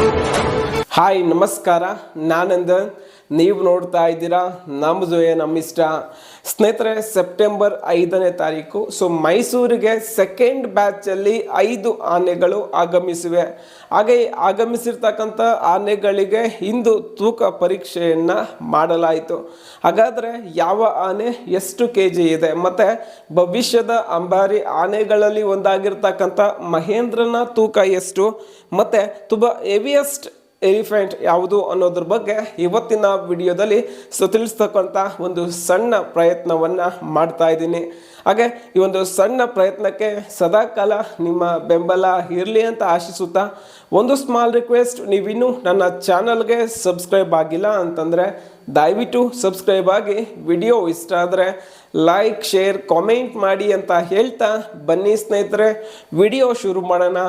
Thank you. Hi, ನಮಸ್ಕಾರ. ನಾನಂದ. ನೀವು ನೋಡ್ತಾ ಇದ್ದೀರಾ ನಮ್ಮ ಜೊಯೆ ನಮ್ಮ ಇಷ್ಟ. ಸ್ನೇಹಿತರೆ, ಸೆಪ್ಟೆಂಬರ್ ಐದನೇ ತಾರೀಕು. ಸೊ ಮೈಸೂರಿಗೆ ಸೆಕೆಂಡ್ ಬ್ಯಾಚಲ್ಲಿ ಐದು ಆನೆಗಳು ಆಗಮಿಸಿವೆ. ಹಾಗೆ ಆಗಮಿಸಿರ್ತಕ್ಕಂಥ ಆನೆಗಳಿಗೆ ಇಂದು ತೂಕ ಪರೀಕ್ಷೆಯನ್ನು ಮಾಡಲಾಯಿತು. ಹಾಗಾದರೆ ಯಾವ ಆನೆ ಎಷ್ಟು ಕೆ ಜಿ ಇದೆ? ಮತ್ತು ಭವಿಷ್ಯದ ಅಂಬಾರಿ ಆನೆಗಳಲ್ಲಿ ಒಂದಾಗಿರ್ತಕ್ಕಂಥ ಮಹೇಂದ್ರನ ತೂಕ ಎಷ್ಟು? ಮತ್ತು ತುಂಬ ಹೆವಿಯೆಸ್ಟ್ ಎಲಿಫೆಂಟ್ ಯಾವುದು ಅನ್ನೋದ್ರ ಬಗ್ಗೆ ಇವತ್ತಿನ ವಿಡಿಯೋದಲ್ಲಿ ಸೊ ತಿಳಿಸ್ತಕ್ಕಂಥ ಒಂದು ಸಣ್ಣ ಪ್ರಯತ್ನವನ್ನು ಮಾಡ್ತಾ ಇದ್ದೀನಿ. ಹಾಗೆ ಈ ಒಂದು ಸಣ್ಣ ಪ್ರಯತ್ನಕ್ಕೆ ಸದಾಕಾಲ ನಿಮ್ಮ ಬೆಂಬಲ ಇರಲಿ ಅಂತ ಆಶಿಸುತ್ತಾ ಒಂದು ಸ್ಮಾಲ್ ರಿಕ್ವೆಸ್ಟ್ ನೀವಿನ್ನೂ ನನ್ನ ಚಾನಲ್ಗೆ ಸಬ್ಸ್ಕ್ರೈಬ್ ಆಗಿಲ್ಲ ಅಂತಂದರೆ ದಯವಿಟ್ಟು ಸಬ್ಸ್ಕ್ರೈಬ್ ಆಗಿ ವಿಡಿಯೋ ಇಷ್ಟ ಆದರೆ ಲೈಕ್ ಶೇರ್ ಕಾಮೆಂಟ್ ಮಾಡಿ ಅಂತ ಹೇಳ್ತಾ ಬನ್ನಿ ಸ್ನೇಹಿತರೆ. ವಿಡಿಯೋ ಶುರು ಮಾಡೋಣ.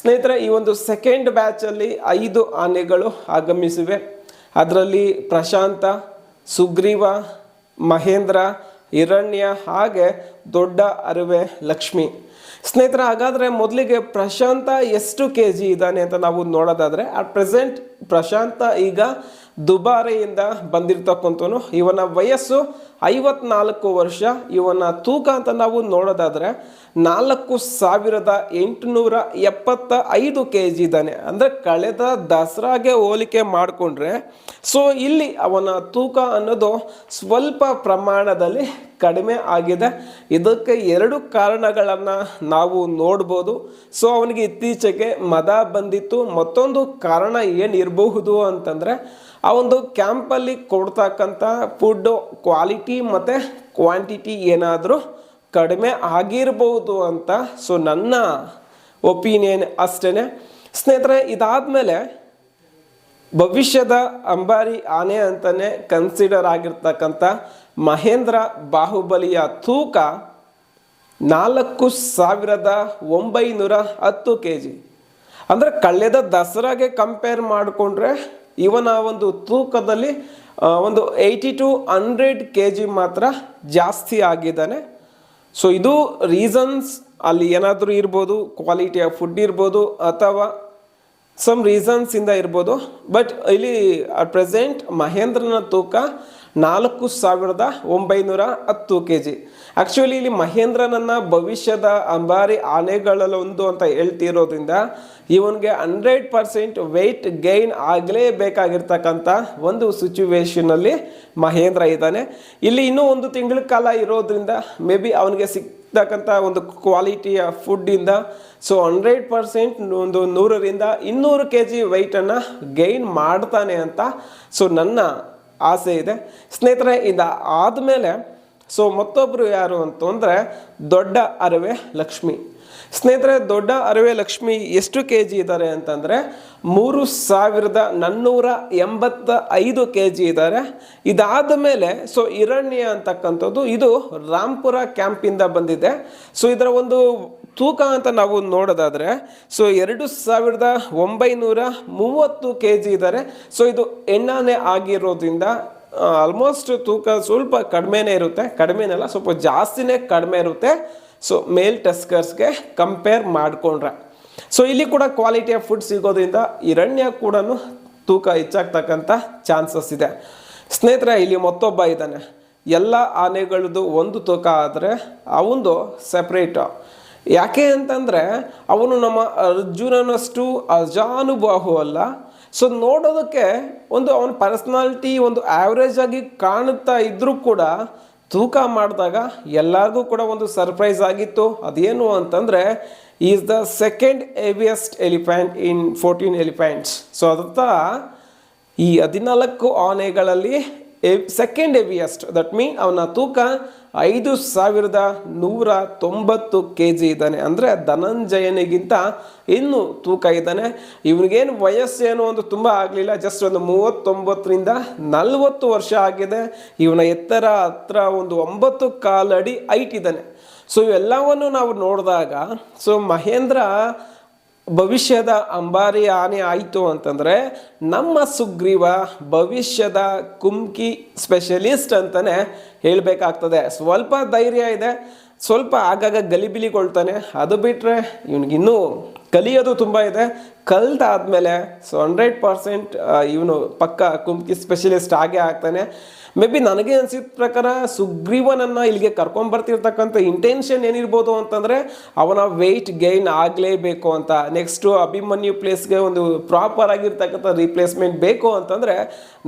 ಸ್ನೇಹಿತರೆ, ಈ ಒಂದು ಸೆಕೆಂಡ್ ಬ್ಯಾಚಲ್ಲಿ ಐದು ಆನೆಗಳು ಆಗಮಿಸಿವೆ. ಅದರಲ್ಲಿ ಪ್ರಶಾಂತ, ಸುಗ್ರೀವ, ಮಹೇಂದ್ರ, ಹಿರಣ್ಯ ಹಾಗೆ ದೊಡ್ಡ ಅರಿವೆ ಲಕ್ಷ್ಮಿ. ಸ್ನೇಹಿತರೆ, ಹಾಗಾದರೆ ಮೊದಲಿಗೆ ಪ್ರಶಾಂತ ಎಷ್ಟು ಕೆ ಜಿ ಇದ್ದಾನೆ ಅಂತ ನಾವು ನೋಡೋದಾದರೆ ಅಟ್ ಪ್ರೆಸೆಂಟ್ ಪ್ರಶಾಂತ ಈಗ ದುಬಾರೆಯಿಂದ ಬಂದಿರ್ತಕ್ಕಂಥವನು. ಇವನ ವಯಸ್ಸು ಐವತ್ನಾಲ್ಕು ವರ್ಷ. ಇವನ ತೂಕ ಅಂತ ನಾವು ನೋಡೋದಾದರೆ, ನಾಲ್ಕು ಸಾವಿರದ ಎಂಟುನೂರ ಎಪ್ಪತ್ತ ಐದು ಕೆ ಜಿ ಇದ್ದಾನೆ. ಅಂದರೆ ಕಳೆದ ದಸರಾಗೆ ಹೋಲಿಕೆ ಮಾಡಿಕೊಂಡ್ರೆ ಸೊ ಇಲ್ಲಿ ಅವನ ತೂಕ ಅನ್ನೋದು ಸ್ವಲ್ಪ ಪ್ರಮಾಣದಲ್ಲಿ ಕಡಿಮೆ ಆಗಿದೆ. ಇದಕ್ಕೆ ಎರಡು ಕಾರಣಗಳನ್ನು ನಾವು ನೋಡ್ಬೋದು. ಸೊ ಅವನಿಗೆ ಇತ್ತೀಚೆಗೆ ಮದ ಬಂದಿತ್ತು. ಮತ್ತೊಂದು ಕಾರಣ ಏನಿರಬಹುದು ಅಂತಂದರೆ, ಆ ಒಂದು ಕ್ಯಾಂಪಲ್ಲಿ ಕೊಡ್ತಕ್ಕಂಥ ಫುಡ್ಡು ಕ್ವಾಲಿಟಿ ಮತ್ತು ಕ್ವಾಂಟಿಟಿ ಏನಾದರೂ ಕಡಿಮೆ ಆಗಿರ್ಬೋದು ಅಂತ ಸೊ ನನ್ನ ಒಪಿನಿಯನ್ ಅಷ್ಟೇ ಸ್ನೇಹಿತರೆ ಇದಾದ ಮೇಲೆ ಭವಿಷ್ಯದ ಅಂಬಾರಿ ಆನೆ ಅಂತಲೇ ಕನ್ಸಿಡರ್ ಆಗಿರ್ತಕ್ಕಂಥ ಮಹೇಂದ್ರ ಬಾಹುಬಲಿಯ ತೂಕ ನಾಲ್ಕು ಸಾವಿರದ ಒಂಬೈನೂರ ಹತ್ತು ಕೆ ಜಿ ಅಂದರೆ ಕಳೆದ ದಸರಾಗೆ ಕಂಪೇರ್ ಮಾಡಿಕೊಂಡ್ರೆ ಇವನ ಒಂದು ತೂಕದಲ್ಲಿ ಒಂದು eighty two hundred K G ಮಾತ್ರ ಜಾಸ್ತಿ ಆಗಿದ್ದಾನೆ. ಸೊ ಇದು ರೀಸನ್ಸ್ ಅಲ್ಲಿ ಏನಾದರೂ ಇರ್ಬೋದು ಕ್ವಾಲಿಟಿ ಆಫ್ ಫುಡ್ ಇರ್ಬೋದು, ಅಥವಾ ಸಮ್ ರೀಸನ್ಸಿಂದ ಇರ್ಬೋದು. ಬಟ್ ಇಲ್ಲಿ ಅಟ್ ಪ್ರೆಸೆಂಟ್ ಮಹೇಂದ್ರನ ತೂಕ ನಾಲ್ಕು ಸಾವಿರದ ಒಂಬೈನೂರ ಹತ್ತು ಕೆ ಜಿ ಆ್ಯಕ್ಚುಲಿ ಇಲ್ಲಿ ಮಹೇಂದ್ರನನ್ನ ಭವಿಷ್ಯದ ಅಂಬಾರಿ ಆನೆಗಳಲ್ಲೊಂದು ಅಂತ ಹೇಳ್ತಿರೋದ್ರಿಂದ ಇವನಿಗೆ ಹಂಡ್ರೆಡ್ ಪರ್ಸೆಂಟ್ ವೆಯ್ಟ್ ಗೈನ್ ಆಗಲೇಬೇಕಾಗಿರ್ತಕ್ಕಂಥ ಒಂದು ಸಿಚುವೇಶನಲ್ಲಿ ಮಹೇಂದ್ರ ಇದ್ದಾನೆ. ಇಲ್ಲಿ ಇನ್ನೂ ಒಂದು ತಿಂಗಳ ಕಾಲ ಇರೋದ್ರಿಂದ ಮೇ ಬಿ ಅವನಿಗೆ ಸಿಕ್ತಕ್ಕಂಥ ಒಂದು ಕ್ವಾಲಿಟಿಯ ಫುಡ್ಡಿಂದ ಸೊ ಹಂಡ್ರೆಡ್ ಪರ್ಸೆಂಟ್ ಒಂದು ನೂರರಿಂದ ಇನ್ನೂರು ಕೆ ಜಿ ವೆಯ್ಟನ್ನು ಗೈನ್ ಮಾಡ್ತಾನೆ ಅಂತ. ಸೊ ನನ್ನ ಆಸೆ ಇದೆ. ಸ್ನೇಹಿತರೆ, ಇದು ಆದಮೇಲೆ ಸೊ ಮತ್ತೊಬ್ಬರು ಯಾರು ಅಂತಂದರೆ, ದೊಡ್ಡ ಅರವೆ ಲಕ್ಷ್ಮಿ. ಸ್ನೇಹಿತರೆ, ದೊಡ್ಡ ಅರವೆ ಲಕ್ಷ್ಮಿ ಎಷ್ಟು ಕೆ ಜಿ ಇದ್ದಾರೆ ಅಂತಂದರೆ, ಮೂರು ಸಾವಿರದ ನಾನ್ನೂರ ಎಂಬತ್ತ ಐದು ಕೆ ಜಿ ಇದ್ದಾರೆ ಇದಾದ ಮೇಲೆ ಸೊ ಹಿರಣ್ಯ ಅಂತಕ್ಕಂಥದ್ದು, ಇದು ರಾಮ್ಪುರ ಕ್ಯಾಂಪಿಂದ ಬಂದಿದೆ. ಸೊ ಇದರ ಒಂದು ತೂಕ ಅಂತ ನಾವು ನೋಡೋದಾದರೆ, ಸೊ ಎರಡು ಸಾವಿರದ ಒಂಬೈನೂರ ಮೂವತ್ತು ಕೆ ಜಿ ಇದ್ದಾರೆ ಸೊ ಇದು ಎಣ್ಣಾನೆ ಆಗಿರೋದ್ರಿಂದ ಆಲ್ಮೋಸ್ಟ್ ತೂಕ ಸ್ವಲ್ಪ ಕಡಿಮೆನೇ ಇರುತ್ತೆ. ಕಡಿಮೆನಲ್ಲ, ಸ್ವಲ್ಪ ಜಾಸ್ತಿನೇ ಕಡಿಮೆ ಇರುತ್ತೆ. ಸೊ ಮೇಲ್ ಟೆಸ್ಕರ್ಸ್ಗೆ ಕಂಪೇರ್ ಮಾಡಿಕೊಂಡ್ರೆ. ಸೊ ಇಲ್ಲಿ ಕೂಡ ಕ್ವಾಲಿಟಿ ಆಫ್ ಫುಡ್ ಸಿಗೋದ್ರಿಂದ ಇರಣ್ಯ ಕೂಡ ತೂಕ ಹೆಚ್ಚಾಗ್ತಕ್ಕಂಥ ಚಾನ್ಸಸ್ ಇದೆ. ಸ್ನೇಹಿತರೆ, ಇಲ್ಲಿ ಮತ್ತೊಬ್ಬ ಇದ್ದಾನೆ. ಎಲ್ಲ ಆನೆಗಳದ್ದು ಒಂದು ತೂಕ ಆದರೆ, ಅವಂದು ಸೆಪ್ರೇಟು ಯಾಕೆ ಅಂತಂದರೆ ಅವನು ನಮ್ಮ ಅರ್ಜುನನಷ್ಟು ಅಜಾನುಬಾಹು ಅಲ್ಲ. ಸೊ ನೋಡೋದಕ್ಕೆ ಒಂದು ಅವನ ಪರ್ಸ್ನಾಲಿಟಿ ಒಂದು ಆ್ಯಾವ್ರೇಜ್ ಆಗಿ ಕಾಣುತ್ತಾ ಇದ್ದರೂ ಕೂಡ ತೂಕ ಮಾಡಿದಾಗ ಎಲ್ಲರಿಗೂ ಕೂಡ ಒಂದು ಸರ್ಪ್ರೈಸ್ ಆಗಿತ್ತು. ಅದೇನು ಅಂತಂದರೆ is the second heaviest elephant in fourteen elephants so ಅದರ್ಥ ಈ ಹದಿನಾಲ್ಕು ಆನೆಗಳಲ್ಲಿ ಸೆಕೆಂಡ್ ಎವಿಯಸ್ಟ್ ದಟ್ ಮೀನ್ ಅವನ ತೂಕ ಐದು ಸಾವಿರದ ನೂರ ತೊಂಬತ್ತು ಕೆ ಜಿ ಇದ್ದಾನೆ. ಅಂದರೆ ಧನಂಜಯನಿಗಿಂತ ಇನ್ನೂ ತೂಕ ಇದ್ದಾನೆ. ಇವನಿಗೇನು ವಯಸ್ಸೇನು ಒಂದು ತುಂಬ ಆಗಲಿಲ್ಲ. ಜಸ್ಟ್ ಒಂದು ಮೂವತ್ತೊಂಬತ್ತರಿಂದ ನಲವತ್ತು ವರ್ಷ ಆಗಿದೆ. ಇವನ ಎತ್ತರ ಹತ್ರ ಒಂದು ಒಂಬತ್ತು ಕಾಲಡಿ ಹೈಟ್ ಇದ್ದಾನೆ. ಸೊ ಇವೆಲ್ಲವನ್ನು ನಾವು ನೋಡಿದಾಗ ಸೊ ಮಹೇಂದ್ರ ಭವಿಷ್ಯದ ಅಂಬಾರಿ ಆನೆ ಆಯಿತು ಅಂತಂದರೆ ನಮ್ಮ ಸುಗ್ರೀವ ಭವಿಷ್ಯದ ಕುಮ್ಕಿ ಸ್ಪೆಷಲಿಸ್ಟ್ ಅಂತಲೇ ಹೇಳಬೇಕಾಗ್ತದೆ. ಸ್ವಲ್ಪ ಧೈರ್ಯ ಇದೆ, ಸ್ವಲ್ಪ ಆಗಾಗ ಗಲಿಬಿಲಿಗೊಳ್ತಾನೆ. ಅದು ಬಿಟ್ಟರೆ ಇವನಿಗಿನ್ನೂ ಕಲಿಯೋದು ತುಂಬ ಇದೆ. ಕಲ್ತಾದ್ಮೇಲೆ ಸೊ ಹಂಡ್ರೆಡ್ ಪರ್ಸೆಂಟ್ ಇವನು ಪಕ್ಕ ಕುಮ್ಕಿ ಸ್ಪೆಷಲಿಸ್ಟ್ ಆಗೇ ಆಗ್ತಾನೆ. ಮೇ ಬಿ ನನಗೆ ಅನಿಸಿದ ಪ್ರಕಾರ ಸುಗ್ರೀವನನ್ನು ಇಲ್ಲಿಗೆ ಕರ್ಕೊಂಬರ್ತಿರ್ತಕ್ಕಂಥ ಇಂಟೆನ್ಷನ್ ಏನಿರ್ಬೋದು ಅಂತಂದರೆ ಅವನ ವೆಯ್ಟ್ ಗೈನ್ ಆಗಲೇಬೇಕು ಅಂತ. ನೆಕ್ಸ್ಟು ಅಭಿಮನ್ಯು ಪ್ಲೇಸ್ಗೆ ಒಂದು ಪ್ರಾಪರ್ ಆಗಿರ್ತಕ್ಕಂಥ ರೀಪ್ಲೇಸ್ಮೆಂಟ್ ಬೇಕು ಅಂತಂದರೆ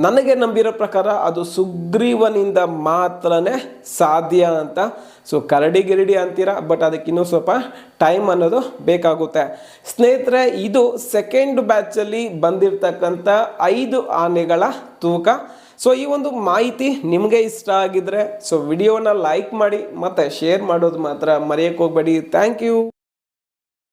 ನನಗೆ ನಂಬಿರೋ ಪ್ರಕಾರ ಅದು ಸುಗ್ರೀವನಿಂದ ಮಾತ್ರನೇ ಸಾಧ್ಯ ಅಂತ. ಸೊ ಕರಡಿ ಗಿರಡಿ ಅಂತೀರಾ ಬಟ್ ಅದಕ್ಕೆ ಇನ್ನೂ ಸ್ವಲ್ಪ ಟೈಮ್ ಅನ್ನೋದು ಬೇಕಾಗುತ್ತೆ. ಸ್ನೇಹಿತರೆ, ಇದು ಸೆಕೆಂಡ್ ಬ್ಯಾಚಲ್ಲಿ ಬಂದಿರತಕ್ಕಂಥ ಐದು ಆನೆಗಳ ತೂಕ. ಸೊ ಈ ಒಂದು ಮಾಹಿತಿ ನಿಮಗೆ ಇಷ್ಟ ಆಗಿದ್ರೆ ಸೊ ವಿಡಿಯೋನ ಲೈಕ್ ಮಾಡಿ ಮತ್ತು ಶೇರ್ ಮಾಡೋದು ಮಾತ್ರ ಮರೆಯೋಕ್ಕೆ ಹೋಗ್ಬೇಡಿ. Thank you